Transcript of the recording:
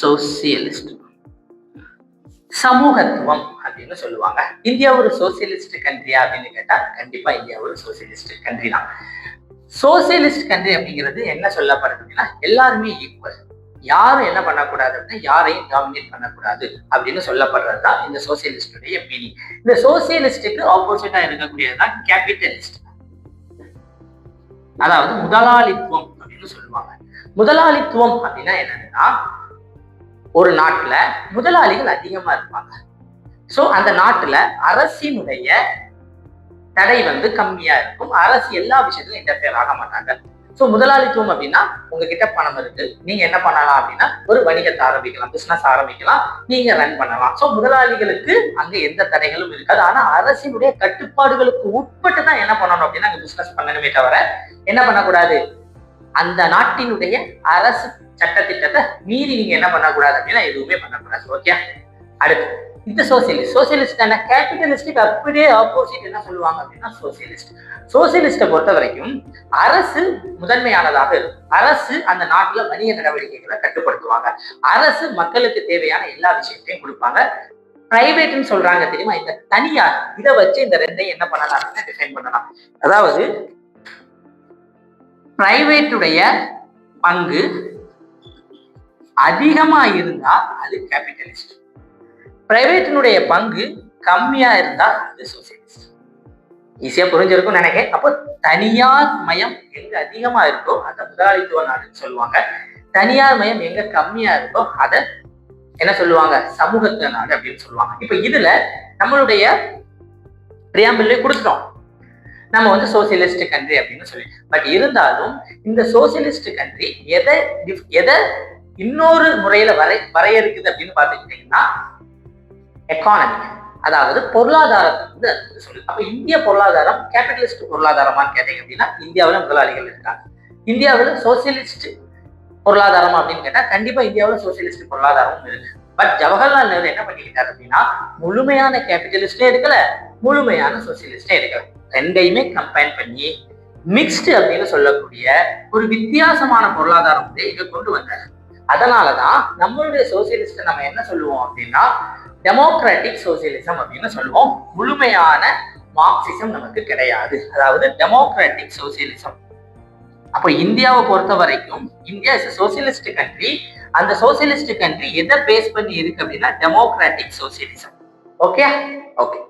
Socialist சமூகத்துவம் அப்படின்னு சொல்லுவாங்க. India ஒரு சோசியலிஸ்ட் கண்ட்ரியா அப்படின்னு கேட்டா கண்டிப்பா இந்தியா ஒரு சோசியலிஸ்ட் கண்ட்ரி தான். சோசியலிஸ்ட் கண்ட்ரி அப்படிங்கிறது என்ன சொல்லப்படுது அப்படின்னா எல்லாருமே ஈக்குவல் யாரும் என்ன பண்ணக்கூடாது அப்படின்னா யாரையும் டாமினேட் பண்ணக்கூடாது அப்படின்னு சொல்லப்படுறது தான் இந்த சோசியலிஸ்டுடைய மீனிங் இந்த சோசியலிஸ்டுக்கு ஆப்போசிட்டா இருக்கக்கூடியது தான் கேபிட்டலிஸ்ட் அதாவது முதலாளித்துவம் அப்படின்னு சொல்லுவாங்க. முதலாளித்துவம் அப்படின்னா என்னன்னா ஒரு நாட்டுல முதலாளிகள் அதிகமா இருப்பாங்க. ஸோ அந்த நாட்டுல அரசினுடைய தடை வந்து கம்மியா இருக்கும். அரசு எல்லா விஷயத்திலும் இன்டர்ஃபியர் ஆக மாட்டாங்க. ஸோ முதலாளித்துவம் அப்படின்னா உங்ககிட்ட பணம் இருக்கு. நீங்க என்ன பண்ணலாம் அப்படின்னா ஒரு வணிகத்தை ஆரம்பிக்கலாம் பிசினஸ் ஆரம்பிக்கலாம். நீங்க ரன் பண்ணலாம். ஸோ முதலாளிகளுக்கு அங்க எந்த தடைகளும் இருக்காது. ஆனா அரசினுடைய கட்டுப்பாடுகளுக்கு உட்பட்டு தான் என்ன பண்ணணும் அப்படின்னா அங்க பிசினஸ் பண்ணணுமே தவிர என்ன பண்ணக்கூடாது? அந்த நாட்டினுடைய அரசு சட்டத்திட்டத்தை மீறி நீங்க என்ன பண்ணக்கூடாது அப்படின்னா எதுவுமே பண்ணக்கூடாது. ஓகே அடுத்து இந்த சோசியலிஸ்ட் சோசியலிஸ்ட் என்ன கேபிட்டலிஸ்டுக்கு அப்படியே ஆப்போசிட் என்ன சொல்லுவாங்க அப்படின்னா சோசியலிஸ்ட் சோசியலிஸ்டை பொறுத்த வரைக்கும் அரசு முதன்மையானதாக இருக்கும். அரசு அந்த நாட்டுல வணிக நடவடிக்கைகளை கட்டுப்படுத்துவாங்க. அரசு மக்களுக்கு தேவையான எல்லா விஷயத்தையும் கொடுப்பாங்க. பிரைவேட்னு சொல்றாங்க தெரியுமா? இந்த தனியார் இதை வச்சு இந்த ரெண்டையும் என்ன பண்ணலாம் அப்படின்னா டிஃபைன் பண்ணலாம். அதாவது பிரைவேட்டுடைய பங்கு அதிகமா இருந்தா அது கேபிட்டலிஸ்ட். பிரைவேட்டினுடைய பங்கு கம்மியா இருந்தா அது சோசியலிஸ்ட். ஈஸியா புரிஞ்சிருக்கும் நினைக்கிறேன். அப்போ தனியார் மயம் எங்க அதிகமா இருக்கோ அதை முதலாளித்துவ நாடுன்னு சொல்லுவாங்க. தனியார் மயம் எங்க கம்மியா இருக்கோ அதை என்ன சொல்லுவாங்க? சமூகத்துவ நாடு அப்படின்னு சொல்லுவாங்க. இப்ப இதுல நம்மளுடைய பிரியாம்பிள்லே கொடுத்துட்டோம். நம்ம வந்து சோசியலிஸ்ட் கண்ட்ரி அப்படின்னு சொல்லி. பட் இருந்தாலும் இந்த சோசியலிஸ்ட் கண்ட்ரி எதை எதை இன்னொரு முறையில வரை வரையறுக்குது அப்படின்னு பார்த்துக்கிட்டீங்கன்னா எக்கானமி அதாவது பொருளாதாரத்தை வந்து அது வந்து அப்ப இந்திய பொருளாதாரம் கேபிட்டலிஸ்ட் பொருளாதாரமான்னு கேட்டீங்க அப்படின்னா இந்தியாவில் முதலாளிகள் இருக்காங்க. இந்தியாவில் சோசியலிஸ்ட் பொருளாதாரம் அப்படின்னு கேட்டா கண்டிப்பா இந்தியாவில் சோசியலிஸ்ட் பொருளாதாரமும் இருக்கு. பட் ஜவஹர்லால் நேரு என்ன பண்ணிக்கிட்டார் அப்படின்னா முழுமையான கேபிட்டலிஸ்டே இருக்கல முழுமையான சோசியலிஸ்டே இருக்கல ரெண்டையுமே கம்பைன் பண்ணி மிக்ஸ்டு அப்படின்னு சொல்லக்கூடிய ஒரு வித்தியாசமான பொருளாதாரம் வந்து இங்க கொண்டு வந்தாரு. அதனாலதான் நம்மளுடைய சோசியலிஸ்ட் நம்ம என்ன சொல்லுவோம் அப்படின்னா டெமோக்ராட்டிக் சோசியலிசம் அப்படின்னு சொல்லுவோம். முழுமையான மார்க்சிசம் நமக்கு கிடையாது. அதாவது டெமோக்ராட்டிக் சோசியலிசம் அப்போ இந்தியாவை பொறுத்த வரைக்கும் இந்தியா இஸ் சோசியலிஸ்ட் கண்ட்ரி அந்த சோசியலிஸ்ட் கண்ட்ரி எதை பேஸ் பண்ணி இருக்கு அப்படின்னா டெமோக்ராட்டிக் சோசியலிசம் ஓகே ஓகே